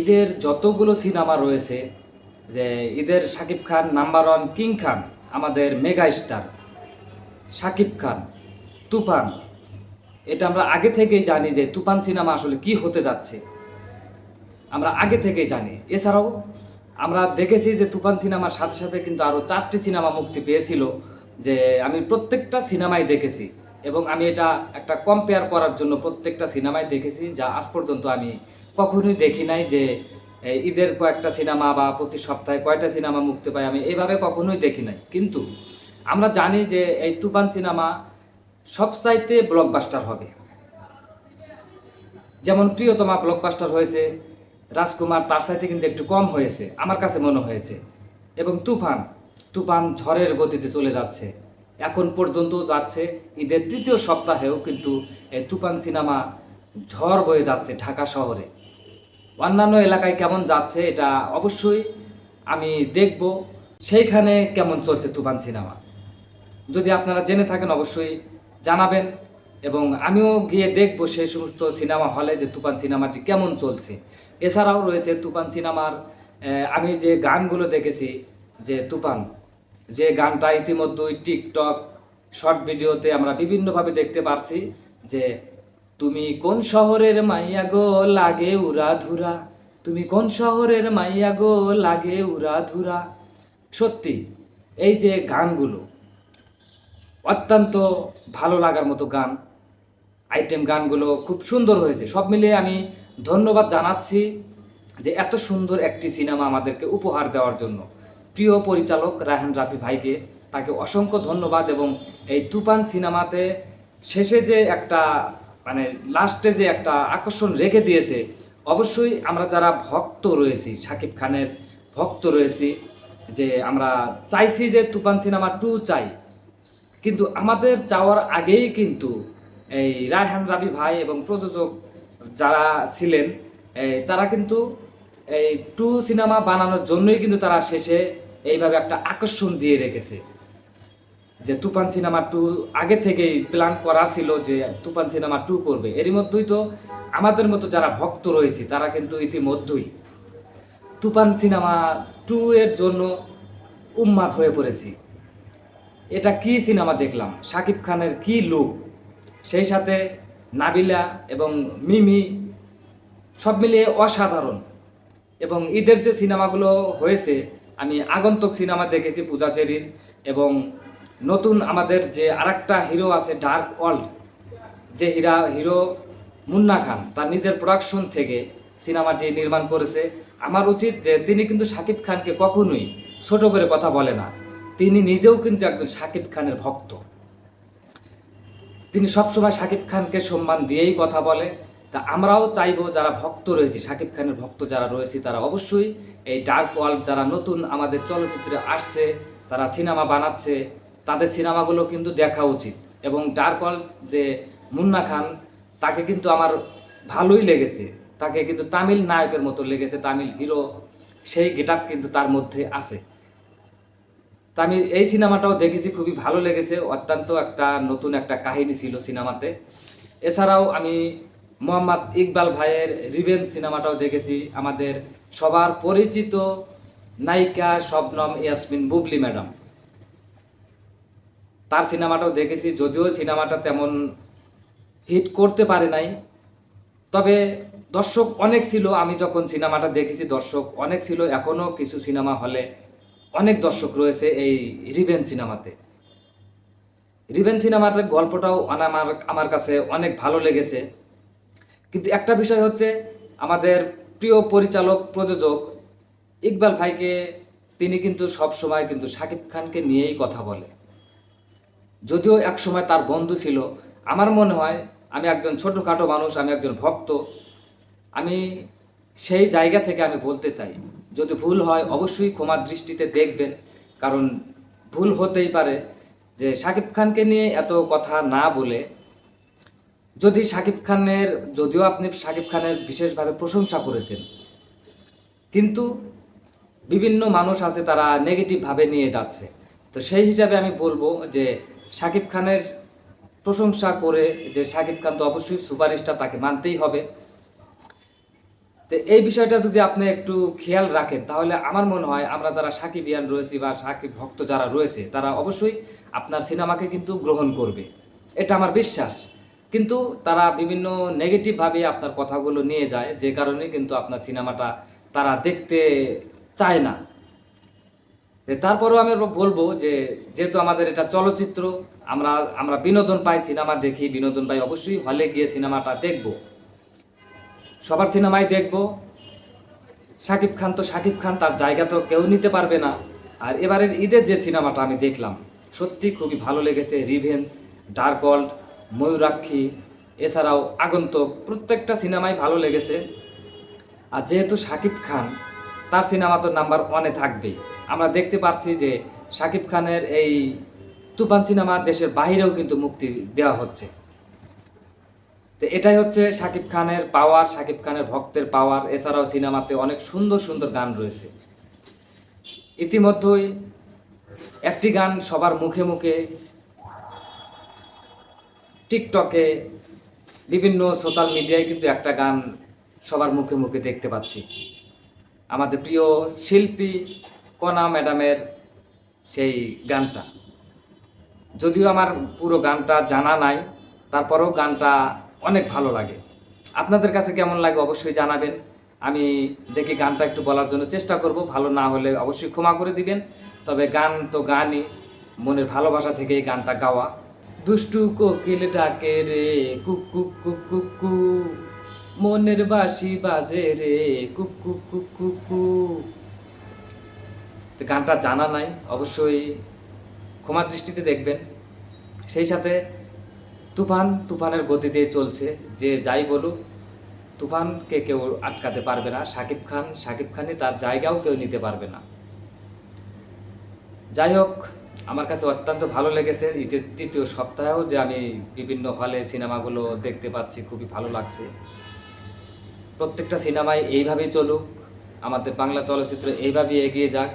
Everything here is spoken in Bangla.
ঈদের যতগুলো সিনেমা রয়েছে, যে ঈদের Shakib Khan number one king Khan, আমাদের মেগা স্টার শাকিব খান, তুফান। এটা আমরা আগে থেকেই জানি যে তুফান সিনেমা আসলে কি হতে যাচ্ছে। আমরা আগে থেকেই জানি। এছাড়াও আমরা দেখেছি যে তুফান সিনেমার সাথে সাথে কিন্তু আরও চারটি সিনেমা মুক্তি পেয়েছিল, যে আমি প্রত্যেকটা সিনেমাই দেখেছি। এবং আমি এটা একটা কম্পেয়ার করার জন্য প্রত্যেকটা সিনেমায় দেখেছি যা আজ পর্যন্ত আমি কখনোই দেখি নাই যে ঈদের কয়েকটা সিনেমা বা প্রতি সপ্তাহে কয়টা সিনেমা মুক্তি পায় আমি এইভাবে কখনোই দেখি নাই। কিন্তু আমরা জানি যে এই তুফান সিনেমা সবচাইতে ব্লকবাস্টার হবে। যেমন প্রিয়তমা ব্লকবাস্টার হয়েছে, রাজকুমার তার সাথে কিন্তু একটু কম হয়েছে, আমার কাছে মনে হয়েছে। এবং তুফান তুফান ঝড়ের গতিতে চলে যাচ্ছে। এখন পর্যন্ত যাচ্ছে। ঈদের তৃতীয় সপ্তাহেও কিন্তু এই তুফান সিনেমা ঝড় বয়ে যাচ্ছে ঢাকা শহরে। অন্যান্য এলাকায় কেমন যাচ্ছে এটা অবশ্যই আমি দেখব। সেইখানে কেমন চলছে তুফান সিনেমা? যদি আপনারা জেনে থাকেন অবশ্যই জানাবেন এবং আমিও গিয়ে দেখব সেই সমস্ত সিনেমা হলে যে তুফান সিনেমাটি কেমন চলছে। এছাড়াও রয়েছে তুফান সিনেমার আমি যে গানগুলো দেখেছি যে তুফান যে গানটা ইতিমধ্যেই টিকটক শর্ট ভিডিওতে আমরা বিভিন্নভাবে দেখতে পারছি যে তুমি কোন শহরের মাইয়া গো লাগে উরা ধুরা তুমি কোন শহরের মাইয়া গো লাগে উরা ধুরা সত্যি, এই যে গানগুলো, অত্যন্ত ভালো লাগার মতো গান, আইটেম গানগুলো খুব সুন্দর হয়েছে। সব মিলিয়ে আমি ধন্যবাদ জানাচ্ছি যে এত সুন্দর একটি সিনেমা আমাদেরকে উপহার দেওয়ার জন্য। প্রিয় পরিচালক রাহান রাফি ভাইকে তাকে অসংখ্য ধন্যবাদ এবং এই তুফান সিনেমাতে শেষে যে একটা মানে লাস্টে যে একটা আকর্ষণ রেখে দিয়েছে, অবশ্যই আমরা যারা ভক্ত রয়েছি শাকিব খানের ভক্ত রয়েছি, যে আমরা চাইছি যে তুফান সিনেমা টু চাই, কিন্তু আমাদের চাওয়ার আগেই কিন্তু এই রায়হান রাবি ভাই এবং প্রযোজক যারা ছিলেন তারা কিন্তু এই টু সিনেমা বানানোর জন্যই কিন্তু তারা শেষে এইভাবে একটা আকর্ষণ দিয়ে রেখেছে। যে তুফান সিনেমা টু আগে থেকেই প্ল্যান করা ছিল যে তুফান সিনেমা টু করবে। এরই মধ্যেই তো আমাদের মতো যারা ভক্ত রয়েছে, তারা কিন্তু ইতিমধ্যেই তুফান সিনেমা টু এর জন্য উন্মাদ হয়ে পড়েছি। এটা কি সিনেমা দেখলাম? শাকিব খানের কি লুক সেই সাথে নাবিলা এবং মিমি সব মিলিয়ে অসাধারণ। এবং ঈদের যে সিনেমাগুলো হয়েছে আমি আগন্তুক সিনেমা দেখেছি পূজা চেরির এবং নতুন আমাদের যে আরেকটা হিরো আছে ডার্ক ওয়ার্ল্ড যে হীরা, হিরো মুন্না খান, তার নিজের প্রোডাকশন থেকে সিনেমাটি নির্মাণ করেছে। আমার উচিত যে তিনি কিন্তু শাকিব খানকে কখনোই ছোট করে কথা বলে না। তিনি নিজেও কিন্তু একজন শাকিব খানের ভক্ত। তিনি সবসময় শাকিব খানকে সম্মান দিয়েই কথা বলে। তা আমরাও চাইব যারা ভক্ত রয়েছে, শাকিব খানের ভক্ত যারা রয়েছে, তারা অবশ্যই এই ডার্ক ওয়ার্ল্ড যারা নতুন আমাদের চলচ্চিত্রে আসছে, তারা সিনেমা বানাচ্ছে, তাদের সিনেমাগুলো কিন্তু দেখা উচিত। এবং ডার্ক ওয়ার্ল্ড যে মুন্না খান, তাকে কিন্তু আমার ভালোই লেগেছে। তাকে কিন্তু তামিল নায়কের মতো লেগেছে, তামিল হিরো, সেই গেটআপ কিন্তু তার মধ্যে আছে। তা আমি এই সিনেমাটাও দেখেছি, খুবই ভালো লেগেছে, অত্যন্ত একটা নতুন একটা কাহিনী ছিল সিনেমাতে। এছাড়াও আমি মোহাম্মদ ইকবাল ভাইয়ের রিভেঞ্জ সিনেমাটাও দেখেছি। আমাদের সবার পরিচিত নায়িকা শবনম ইয়াসমিন বুবলি ম্যাডাম। তার সিনেমাটাও দেখেছি, যদিও সিনেমাটা তেমন হিট করতে পারে নাই। তবে দর্শক অনেক ছিল, আমি যখন সিনেমাটা দেখেছি, দর্শক অনেক ছিল এখনও কিছু সিনেমা হলে অনেক দর্শক রয়েছে এই রিভেন সিনেমাতে। রিভেন সিনেমার গল্পটাও আমার আমার কাছে অনেক ভালো লেগেছে। কিন্তু একটা বিষয় হচ্ছে আমাদের প্রিয় পরিচালক, প্রযোজক ইকবাল ভাইকে তিনি কিন্তু সব সময় কিন্তু শাকিব খানকে নিয়েই কথা বলে। যদিও এক সময় তার বন্ধু ছিল, আমার মনে হয় আমি একজন ছোটোখাটো মানুষ, আমি একজন ভক্ত, আমি সেই জায়গা থেকে আমি বলতে চাই, যদি ভুল হয় অবশ্যই ক্ষমার দৃষ্টিতে দেখবেন, কারণ ভুল হতেই পারে যে শাকিব খানকে নিয়ে এত কথা না বলে যদি শাকিব খানের, যদিও আপনি শাকিব খানের বিশেষভাবে প্রশংসা করেছেন, কিন্তু বিভিন্ন মানুষ আছে তারা নেগেটিভভাবে নিয়ে যাচ্ছে। তো সেই হিসাবে আমি বলব যে শাকিব খানের প্রশংসা করে যে শাকিব খান তো অবশ্যই সুপারস্টার, তাকে মানতেই হবে। তো এই বিষয়টা যদি আপনি একটু খেয়াল রাখেন, তাহলে আমার মনে হয় আমরা যারা সাকিবিয়ান রয়েছি বা সাকিব ভক্ত যারা রয়েছে, তারা অবশ্যই আপনার সিনেমাকে কিন্তু গ্রহণ করবে। এটা আমার বিশ্বাস। কিন্তু তারা বিভিন্ন নেগেটিভভাবে আপনার কথাগুলো নিয়ে যায়, যে কারণে কিন্তু আপনার সিনেমাটা তারা দেখতে চায় না। তারপরেও আমি বলব যে, যেহেতু আমাদের এটা চলচ্চিত্র, আমরা আমরা বিনোদন পাই, সিনেমা দেখি, বিনোদন পাই, অবশ্যই হলে গিয়ে সিনেমাটা দেখব। সবার সিনেমাই দেখব। শাকিব খান তো শাকিব খান, তার জায়গা তো কেউ নিতে পারবে না। আর এবারের ঈদের যে সিনেমাটা আমি দেখলাম, সত্যি খুবই ভালো লেগেছে রিভেন্স ডার্ক ময়ূরাক্ষী, এছাড়াও আগন্তক প্রত্যেকটা সিনেমাই ভালো লেগেছে। আর যেহেতু শাকিব খান, তার সিনেমা তো নাম্বার ওয়ানে থাকবেই। আমরা দেখতে পাচ্ছি যে শাকিব খানের এই তুফান সিনেমা দেশের বাইরেও কিন্তু মুক্তি দেওয়া হচ্ছে। তো এটাই হচ্ছে শাকিব খানের পাওয়ার শাকিব খানের ভক্তের পাওয়ার এছাড়াও সিনেমাতে অনেক সুন্দর সুন্দর গান রয়েছে। ইতিমধ্যেই একটি গান সবার মুখে মুখে টিকটকে বিভিন্ন সোশ্যাল মিডিয়ায় কিন্তু একটা গান সবার মুখে মুখে দেখতে পাচ্ছি। আমাদের প্রিয় শিল্পী কনা ম্যাডামের সেই গানটা। যদিও আমার পুরো গানটা জানা নাই, তারপরেও গানটা অনেক ভালো লাগে। আপনাদের কাছে কেমন লাগে অবশ্যই জানাবেন। আমি দেখি গানটা একটু বলার জন্য চেষ্টা করব। ভালো না হলে অবশ্যই ক্ষমা করে দিবেন। তবে গান তো গানই। মনের ভালোবাসা থেকে এই গানটা গাওয়া। দুষ্টু কোকিল ডাকে রে কুক কুক কুক কুক কু। মনের বাসি বাজে রে কুক কুক কুক কু গানটা জানা নাই, অবশ্যই ক্ষমা দৃষ্টিতে দেখবেন। সেই সাথে তুফান, তুফানের গতিতে চলছে, যে যাই বলুক, তুফানকে কেউ আটকাতে পারবে না। সাকিব খান সাকিব খানই তার জায়গাও কেউ নিতে পারবে না। যাই হোক আমার কাছে অত্যন্ত ভালো লেগেছে। ঈদের তৃতীয় সপ্তাহেও যে আমি বিভিন্ন হলে সিনেমাগুলো দেখতে পাচ্ছি, খুবই ভালো লাগছে। প্রত্যেকটা সিনেমায় এইভাবেই চলুক। আমাদের বাংলা চলচ্চিত্র এইভাবেই এগিয়ে যাক।